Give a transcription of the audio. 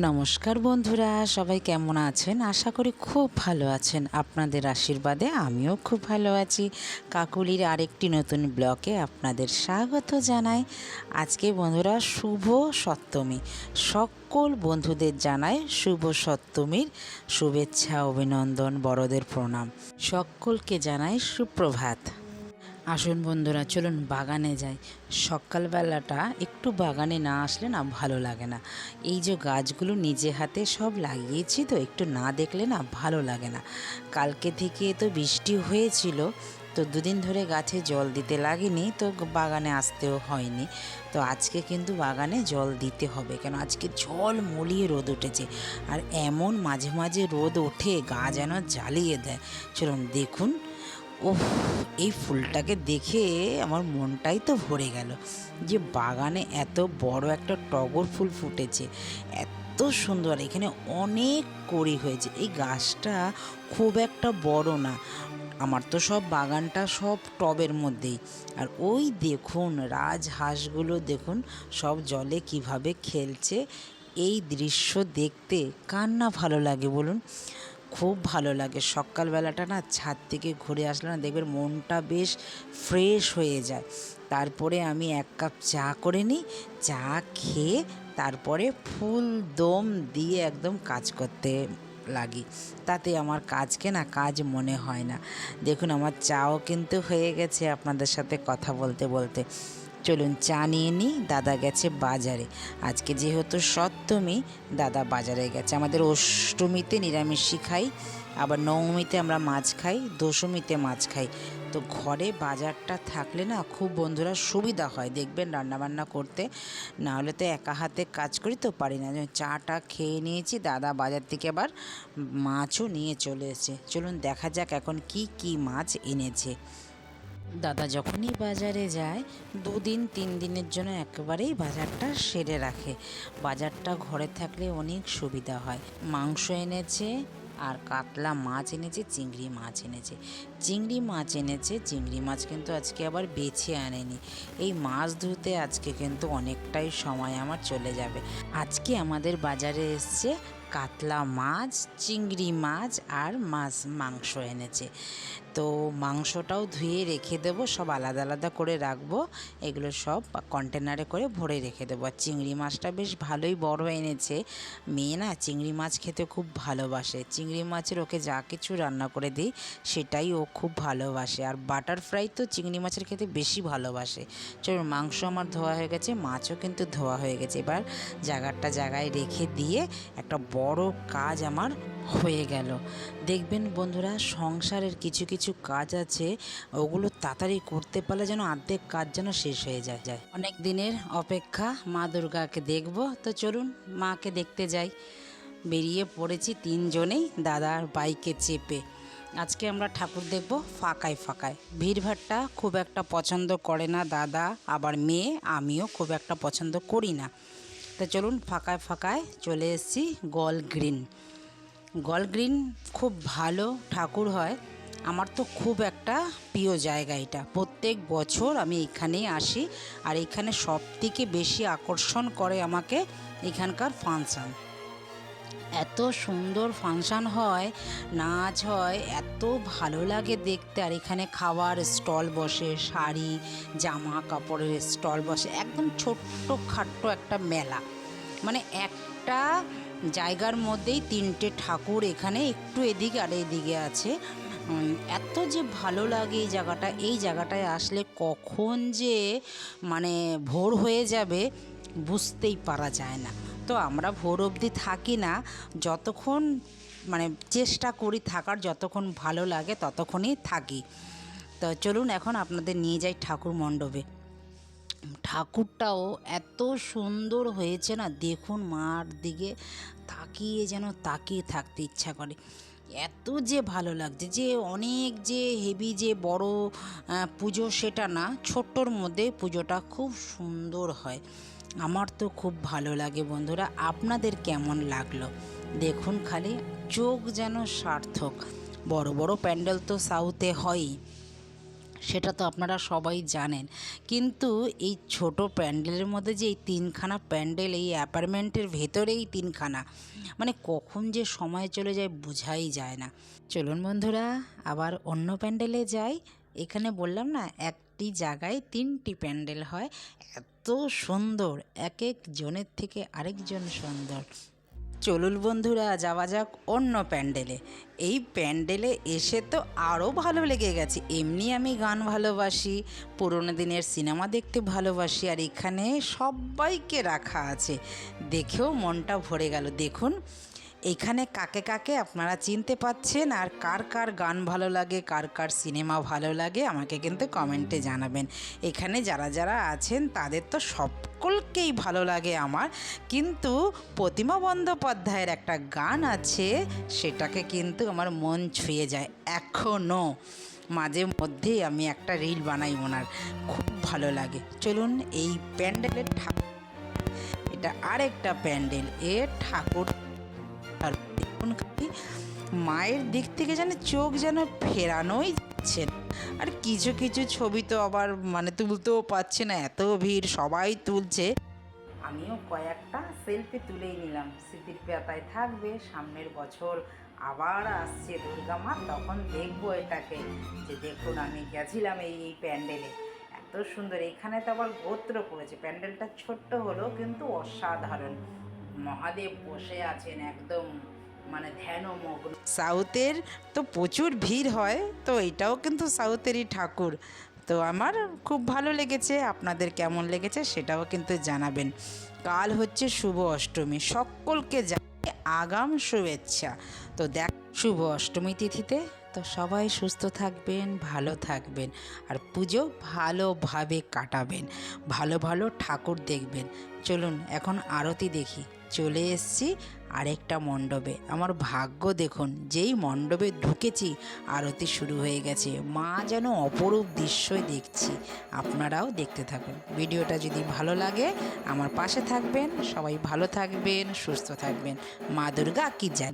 নমস্কার বন্ধুরা, সবাই কেমন আছেন? আশা করি খুব ভালো আছেন। আপনাদের আশীর্বাদে আমিও খুব ভালো আছি। কাকুলির আরেকটি নতুন ব্লকে আপনাদের স্বাগত জানাই। আজকে বন্ধুরা শুভ সপ্তমী। সকল বন্ধুদের জানাই শুভ সপ্তমীর শুভেচ্ছা, অভিনন্দন, বড়দের প্রণাম। সকলকে জানাই সুপ্রভাত। আসুন বন্ধুরা, চলুন বাগানে যাই। সকালবেলাটা একটু বাগানে না আসলে না ভালো লাগে না। এই যে গাছগুলো নিজে হাতে সব লাগিয়েছি তো, একটু না দেখলে না ভালো লাগে না। কালকে থেকে তো বৃষ্টি হয়েছিল, তো দুদিন ধরে গাছে জল দিতে লাগেনি, তো বাগানে আসতেও হয়নি। তো আজকে কিন্তু বাগানে জল দিতে হবে, কেন আজকে জল মলিয়ে রোদ উঠেছে। আর এমন মাঝে মাঝে রোদ ওঠে, গা যেন জ্বালিয়ে দেয়। চলুন দেখুন ওহ এই ফুলটাকে দেখে আমার মনটাই তো ভরে গেল যে বাগানে এত বড় একটা টগর ফুল ফুটেছে, এত সুন্দর, এখানে অনেক কড়ি হয়েছে। এই গাছটা খুব একটা বড় না, আমার তো সব বাগানটা সব টবের মধ্যেই। আর ওই দেখুন, রাজহাঁসগুলো দেখুন, সব জলে কীভাবে খেলছে, এই দৃশ্য দেখতে কার না ভালো লাগে বলুন? খুব ভালো লাগে। সকালবেলাটা না ছাদ থেকে ঘুরে আসলে না দেখবেন মনটা বেশ ফ্রেশ হয়ে যায়। তারপরে আমি এক কাপ চা করে নিই, চা খেয়ে তারপরে ফুল দম দিয়ে একদম কাজ করতে লাগি। তাতে আমার কাজকে না কাজ মনে হয় না। দেখুন আমার চাও কিন্তু হয়ে গেছে আপনাদের সাথে কথা বলতে বলতে। চলুন চা নিয়ে নিই, দাদা গেছে বাজারে। আজকে যেহেতু সপ্তমী, দাদা বাজারে গেছে। আমাদের অষ্টমীতে নিরামিষই খাই, আবার নবমীতে আমরা মাছ খাই, দশমীতে মাছ খাই। তো ঘরে বাজারটা থাকলে না খুব বন্ধুরা সুবিধা হয়। দেখবেন রান্নাবান্না করতে, না হলে তো একা হাতে কাজ করি তো পারি না। চাটা খেয়ে নিয়েছি, দাদা বাজার থেকে আবার মাছও নিয়ে চলে এসেছে। চলুন দেখা যাক এখন কি কি মাছ এনেছে। দাদা যখনই বাজারে যায়, দুদিন, তিন দিনের জন্য একেবারেই বাজারটা সেরে রাখে। বাজারটা ঘরে থাকলে অনেক সুবিধা হয়। মাংস এনেছে আর কাতলা মাছ এনেছে, চিংড়ি মাছ এনেছে। চিংড়ি মাছ এনেছে, চিংড়ি মাছ কিন্তু আজকে আবার বেছে আনেনি। এই মাছ ধুতে আজকে কিন্তু অনেকটাই সময় আমার চলে যাবে। আজকে আমাদের বাজারে এসছে কাতলা মাছ, চিংড়ি মাছ আর মাছ, মাংস এনেছে। তো মাংসটাও ধুয়ে রেখে দেবো, সব আলাদা আলাদা করে রাখব। এগুলো সব কন্টেনারে করে ভরে রেখে দেবো। আর চিংড়ি মাছটা বেশ ভালোই বড় এনেছে। মেয়ে না চিংড়ি মাছ খেতে খুব ভালোবাসে। চিংড়ি মাছের ওকে যা কিছু রান্না করে দিই, সেটাই ও খুব ভালোবাসে। আর বাটার ফ্রাই তো চিংড়ি মাছের খেতে বেশি ভালোবাসে। চলুন মাংস আমার ধোয়া হয়ে গেছে, মাছও কিন্তু ধোয়া হয়ে গেছে। এবার জায়গাটা জায়গায় রেখে দিয়ে একটা বড় কাজ আমার হয়ে গেল। দেখবেন বন্ধুরা, সংসারের কিছু কিছু কাজ আছে, ওগুলো তাড়াতাড়ি করতে পারলে যেন অর্ধেক কাজ যেন শেষ হয়ে যায় যায়। অনেক দিনের অপেক্ষা, মা দুর্গাকে দেখব। তো চলুন, মাকে দেখতে যাই। বেরিয়ে পড়েছি তিনজনেই দাদার বাইকে চেপে। আজকে আমরা ঠাকুর দেখব ফাঁকায় ফাঁকায়। ভিড়ভাড়টা খুব একটা পছন্দ করে না দাদা, আবার মেয়ে, আমিও খুব একটা পছন্দ করি না। তো চলুন, ফাঁকায় ফাঁকায় চলে এসেছি, গল গ্রিন। গল গ্রিন খুব ভালো ঠাকুর হয়। আমার তো খুব একটা প্রিয় জায়গা এটা। প্রত্যেক বছর আমি এখানেই আসি আর এখানে সব থেকে বেশি আকর্ষণ করে আমাকে এখানকার ফাংশান। এত সুন্দর ফাংশান হয়, নাচ হয়, এত ভালো লাগে দেখতে। আর এখানে খাওয়ার স্টল বসে, শাড়ি, জামা কাপড়ের স্টল বসে, একদম ছোট্ট খাট্ট একটা মেলা। মানে একটা জায়গার মধ্যেই তিনটে ঠাকুর এখানে একটু এদিকে আর এদিকে আছে। এত যে ভালো লাগে এই জায়গাটা, এই জায়গাটায় আসলে কখন যে মানে ভোর হয়ে যাবে বুঝতেই পারা যায় না। তো আমরা ভোর অবধি থাকি না, যতক্ষণ মানে চেষ্টা করি থাকার, যতক্ষণ ভালো লাগে ততক্ষণই থাকি। তো চলুন এখন আপনাদের নিয়ে যাই ঠাকুর মণ্ডপে। ঠাকুরটাও এত সুন্দর হয়েছে না? দেখুন মার দিকে তাকিয়ে যেন তাকিয়ে থাকতে ইচ্ছা করে। এত যে ভালো লাগছে যে অনেক যে হেভি যে বড় পুজো সেটা না, ছোট্টর মধ্যে পুজোটা খুব সুন্দর হয়। আমার তো খুব ভালো লাগে বন্ধুরা। আপনাদের কেমন লাগল? দেখুন খালি চোখ যেন সার্থক। বড় বড় প্যান্ডেল তো সাউথে হয়ই। সেটা তো আপনারা সবাই জানেন। কিন্তু এই ছোট প্যান্ডেলের মধ্যে যে এই তিনখানা প্যান্ডেল, এই অ্যাপার্টমেন্টের ভেতরেই তিনখানা মানে কখন যে সময় চলে যায় বোঝাই যায় না। চলুন বন্ধুরা, আবার অন্য প্যান্ডেলে যাই। এখানে বললাম না, একটি জায়গায় তিনটি প্যান্ডেল হয়। এত সুন্দর এক এক জনের থেকে আরেকজন সুন্দর। চলুন বন্ধুরা, যাওয়া যাক অন্য প্যান্ডেলে। এই প্যান্ডেলে এসে তো আরও ভালো লেগে গেছে। এমনি আমি গান ভালোবাসি, পুরোনো দিনের সিনেমা দেখতে ভালোবাসি, আর এখানে সবাইকে রাখা আছে। দেখেও মনটা ভরে গেল। দেখুন এখানে কাকে কাকে আপনারা চিনতে পাচ্ছেন আর কার কার গান ভালো লাগে, কার কার সিনেমা ভালো লাগে, আমাকে কিন্তু কমেন্টে জানাবেন। এখানে যারা যারা আছেন, তাদের তো সকলকেই ভালো লাগে আমার। কিন্তু প্রতিমা বন্দ্যোপাধ্যায়ের একটা গান আছে, সেটাকে কিন্তু আমার মন ছুঁয়ে যায়। এখনও মাঝে মধ্যেই আমি একটা রিল বানাই ওনার। খুব ভালো লাগে। চলুন এই প্যান্ডেলের ঠাকুর এটা আরেকটা প্যান্ডেল। এ ঠাকুর আর মায়ের দিক থেকে যেন চোখ যেন ফেরানোই যাচ্ছে। আর কিছু কিছু ছবি তো আবার মানে তুলতেও পারছে না, এত ভিড়, সবাই তুলছে। আমিও কয়েকটা সেলফি তুলেই নিলাম। স্মৃতির পাতায় থাকবে, সামনের বছর আবার আসছে দুর্গা মা, তখন দেখব এটাকে। যে দেখুন, আমি গেছিলাম এই এই প্যান্ডেলে। এত সুন্দর, এখানে তো আবার গোত্র করেছে। প্যান্ডেলটা ছোট্ট হলেও কিন্তু অসাধারণ। মহাদেব বসে আছেন একদম মানে ধ্যানমগ্ন। সাউথের তো প্রচুর ভিড় হয়, তো এটাও কিন্তু সাউথেরই ঠাকুর। তো আমার খুব ভালো লেগেছে, আপনাদের কেমন লেগেছে সেটাও কিন্তু জানাবেন। কাল হচ্ছে শুভ অষ্টমী, সকলকে জানাই আগাম শুভেচ্ছা। তো দেখ, শুভ অষ্টমী তিথিতে তো সবাই সুস্থ থাকবেন, ভালো থাকবেন। আর পুজো ভালোভাবে কাটাবেন, ভালো ভালো ঠাকুর দেখবেন। চলুন এখন আরতি দেখি। চলে এসছি আরেকটা মণ্ডপে। আমার ভাগ্য দেখুন, যেই মণ্ডপে ঢুকেছি, আরতি শুরু হয়ে গেছে। মা যেন অপরূপ দৃশ্যই দেখছি। আপনারাও দেখতে থাকুন। ভিডিওটা যদি ভালো লাগে, আমার পাশে থাকবেন। সবাই ভালো থাকবেন, সুস্থ থাকবেন। মা দুর্গা কি জান?